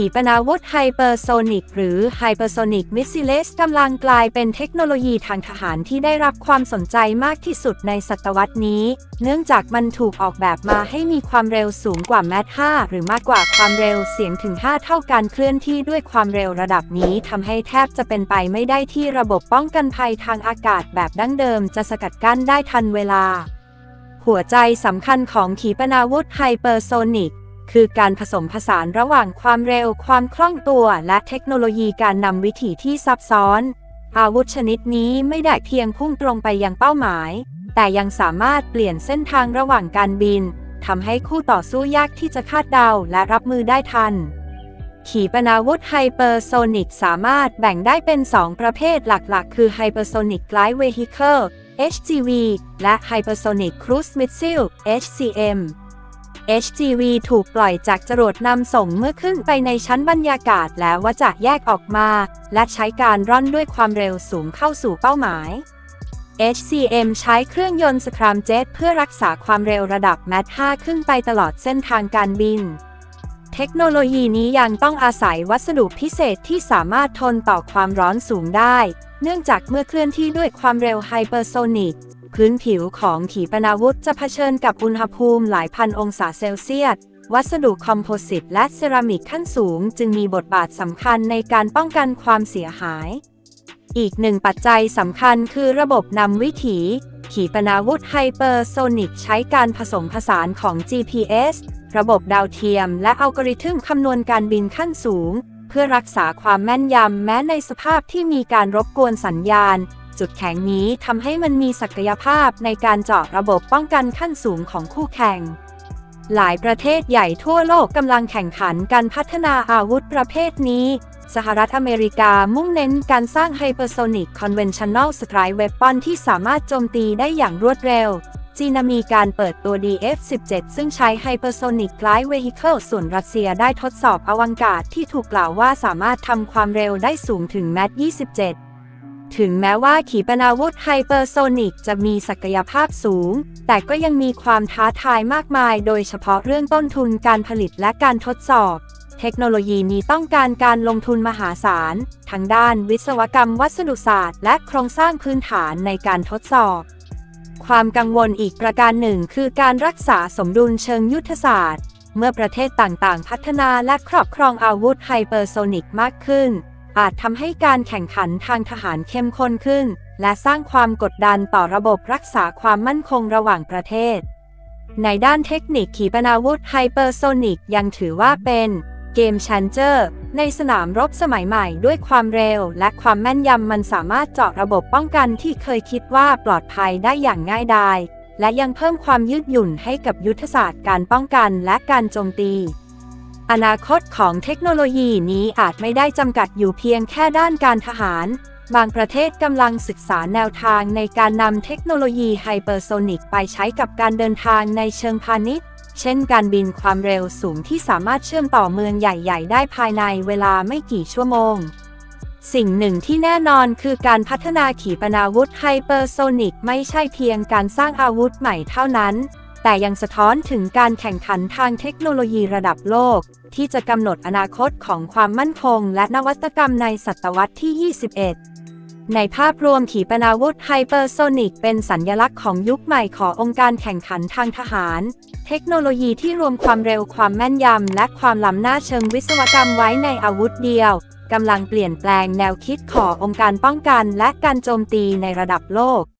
ขีปนาวุธไฮเปอร์โซนิกหรือไฮเปอร์โซนิกมิสซิเลสกำลังกลายเป็นเทคโนโลยีทางทหารที่ได้รับความสนใจมากที่สุดในศตวรรษนี้ เนื่องจากมันถูกออกแบบมาให้มีความเร็วสูงกว่าแมท5หรือมากกว่าความเร็วเสียงถึง 5 เท่าการเคลื่อนที่ด้วยความเร็วระดับนี้ทำให้แทบจะเป็นไปไม่ได้ที่ระบบป้องกันภัยทางอากาศแบบดั้งเดิม จะสกัดกั้นได้ทันเวลา หัวใจสำคัญของขีปนาวุธไฮเปอร์โซนิก คือการผสมผสานระหว่างความเร็ว ความคล่องตัว และเทคโนโลยีการนำวิถีที่ซับซ้อน อาวุธชนิดนี้ไม่ได้เพียงพุ่งตรงไปยังเป้าหมาย แต่ยังสามารถเปลี่ยนเส้นทางระหว่างการบินทำให้คู่ต่อสู้ยากที่จะคาดเดาและรับมือได้ทัน ขีปนาวุธไฮเปอร์โซนิกสามารถแบ่งได้เป็น 2 ประเภทหลักๆ คือ Hypersonic Glide Vehicle HGV และ Hypersonic Cruise Missile HCM HGV ถูกปล่อยจากจรวดนำส่งเมื่อขึ้นไปในชั้นบรรยากาศแล้วว่าจะแยกออกมา และใช้การร่อนด้วยความเร็วสูงเข้าสู่เป้าหมาย HCM ใช้เครื่องยนต์สครามเจ็ตเพื่อรักษาความเร็วระดับแมท5ขึ้นไปตลอดเส้นทางการบิน เทคโนโลยีนี้ยังต้องอาศัยวัสดุพิเศษที่สามารถทนต่อความร้อนสูงได้ เนื่องจากเมื่อเคลื่อนที่ด้วยความเร็วไฮเปอร์โซนิก พื้นผิวของขีปนาวุธจะเผชิญกับอุณหภูมิหลายพันองศาเซลเซียส วัสดุคอมโพสิตและเซรามิกขั้นสูง จึงมีบทบาทสำคัญในการป้องกันความเสียหาย อีกหนึ่งปัจจัยสำคัญคือระบบนำวิถี ขีปนาวุธไฮเปอร์โซนิกใช้การผสมผสานของ GPS ระบบดาวเทียม และอัลกอริทึมคำนวณการบินขั้นสูง เพื่อรักษาความแม่นยำแม้ในสภาพที่มีการรบกวนสัญญาณ จุดแข็งนี้ทำให้มันมีศักยภาพในการเจาะระบบป้องกันขั้นสูงของคู่แข่ง หลายประเทศใหญ่ทั่วโลกกำลังแข่งขันการพัฒนาอาวุธประเภทนี้ สหรัฐอเมริกามุ่งเน้นการสร้าง Hypersonic Conventional Strike Weapon ที่สามารถโจมตีได้อย่างรวดเร็วจีนมีการเปิดตัว DF-17 ซึ่งใช้ Hypersonic Glide Vehicle ส่วนรัสเซียได้ทดสอบอวังกาศที่ถูกกล่าวว่าสามารถทำความเร็วได้สูงถึงแมท27 ถึงแม้ว่าขีปนาวุธไฮเปอร์โซนิกจะมีศักยภาพสูง แต่ก็ยังมีความท้าทายมากมาย โดยเฉพาะเรื่องต้นทุนการผลิตและการทดสอบ เทคโนโลยีนี้ต้องการการลงทุนมหาศาลทั้งด้านวิศวกรรมวัสดุศาสตร์ และโครงสร้างพื้นฐานในการทดสอบ ความกังวลอีกประการหนึ่ง คือการรักษาสมดุลเชิงยุทธศาสตร์ เมื่อประเทศต่างๆ พัฒนาและครอบครองอาวุธไฮเปอร์โซนิกมากขึ้น อาจทำให้การแข่งขันทางทหารเข้มข้นขึ้น และสร้างความกดดันต่อระบบรักษาความมั่นคงระหว่างประเทศ ในด้านเทคนิคขีปนาวุธไฮเปอร์โซนิกยังถือว่าเป็นเกมชันเจอร์ในสนามรบสมัยใหม่ด้วยความเร็ว และความแม่นยำมันสามารถเจาะระบบป้องกันที่เคยคิดว่าปลอดภัยได้อย่างง่ายดาย และยังเพิ่มความยืดหยุ่นให้กับยุทธศาสตร์การป้องกันและการโจมตี อนาคตของเทคโนโลยีนี้อาจไม่ได้จำกัดอยู่เพียงแค่ด้านการทหาร บางประเทศกำลังศึกษาแนวทางในการนำเทคโนโลยีไฮเปอร์โซนิกไปใช้กับการเดินทางในเชิงพาณิชย์ เช่นการบินความเร็วสูงที่สามารถเชื่อมต่อเมืองใหญ่ ๆ ได้ภายในเวลาไม่กี่ชั่วโมง สิ่งหนึ่งที่แน่นอนคือการพัฒนาขีปนาวุธไฮเปอร์โซนิกไม่ใช่เพียงการสร้างอาวุธใหม่เท่านั้น แต่ยังสะท้อนถึงการแข่งขันทางเทคโนโลยีระดับโลก ที่จะกำหนดอนาคตของความมั่นคง และนวัตกรรมในศตวรรษที่ 21 ในภาพรวมขีปนาวุธไฮเปอร์โซนิกเป็นสัญญลักษณ์ของยุคใหม่ขององค์การแข่งขันทางทหาร เทคโนโลยีที่รวมความเร็วความแม่นยำ และความล้ำหน้าเชิงวิศวกรรมไว้ในอาวุธเดียวกำลังเปลี่ยนแปลงแนวคิดขององค์การป้องกันและการโจมตีในระดับโลก